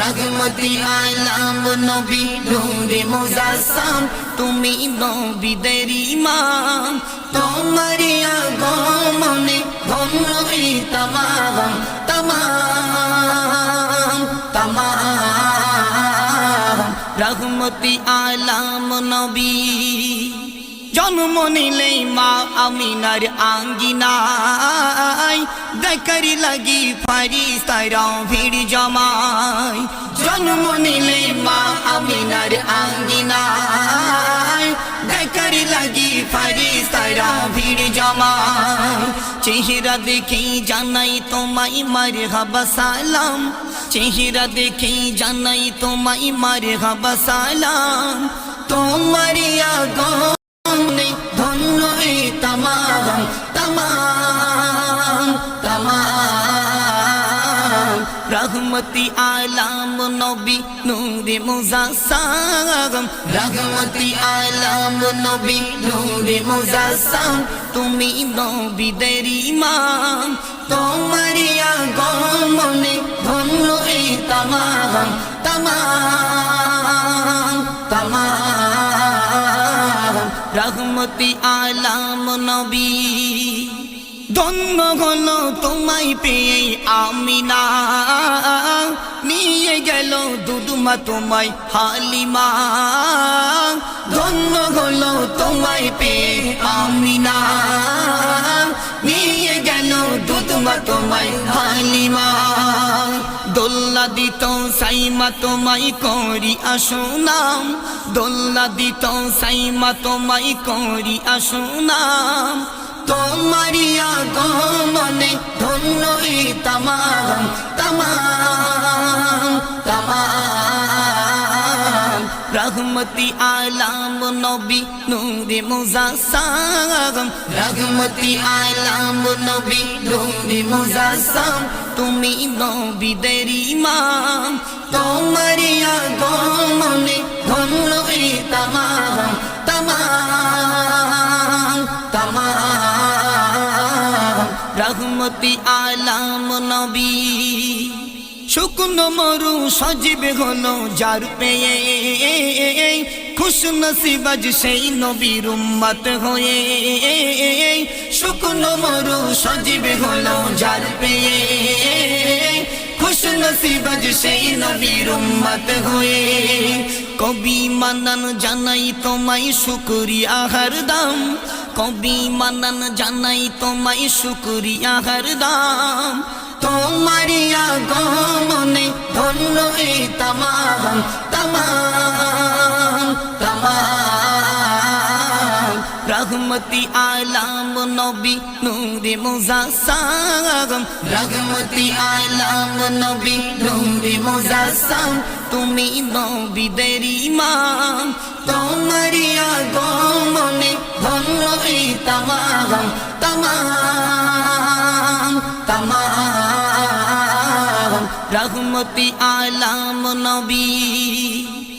রহমতি আলাম নবী, নূরে মুজাসসাম তুমি নবীদের ইমাম, তোমার আগমনে ধন্য এই তামাম তামাম তামাম। রহমতি আলাম নবী। জন্ম নিলে মা আমিনার আঙ্গিনাই দেখার লাগি ফারিস তারা ভিড় জমাই জন্ম নিলে মা আমিনার আঙ্গিনাই দেখার লাগি ফারিস তারা ভিড় জমাই চেহারা দেখে জানাই তোমায় মার হাবা সালাম। চেহারা দেখে জানাই তোমায় মার হাবা সালাম। তোমার আগম রহমতি আলাম নবী নূরে মুজাসাম। রহমতি আলাম নবী নূরে মুজাসাম। তুমি নবীদের ইমাম। তোমার আগমনে ধন্য এ তমাম তমাম। রহমতি আলাম নবী। ধন্য হল তোমায় পেয়ে আমিনা। নিয়ে গেল দুদুমা তোমায় হালিমা। ধন্য হল তোমায় পেয়ে আমিনা। নিয়ে দুধমা তোমায় হালিমা দোল্লা দিত সাইমা তোমায় করি আসুনাম দোল্লা দিত সাইমা তোমায় করি আসুনাম তোমারিয়া আগমনে ধন্য তামাম তামাম। রহমতি আলাম নবী নূরে মুজাসাম রহমতি আলাম নবী নূরে মুজাসাম তুমি নবীদের ইমাম। তোমারি আগমনে ধন্য এ তামাম। তামাম তামাম। রহমতি আলাম নবী। শুকনো মরু সজীব হলো যার পেয়ে খুশ নসিবাজ সেই নবীর উম্মত হয়ে। শুকনো মরু সজীব হলো যার পেয়ে খুশ নসিবাজ সেই নবীর উম্মত হয়ে। কবি মানন জানাই তোমায় শুকরিয়া হরদম কবি মানন জানাই তোমায় শুকরিয়া হরদম তোমারি আগমনে ধন্য এ তমাম তমাম তমাম। রহমতি আলাম নবী নূরে মুজাসাম, রহমতি আলাম নবী নূরে মুজাসাম। তুমি নবীদের ইমাম, তোমারি আগমনে ধন্য এ তমাম তমাম। রহমতি আলাম নবী।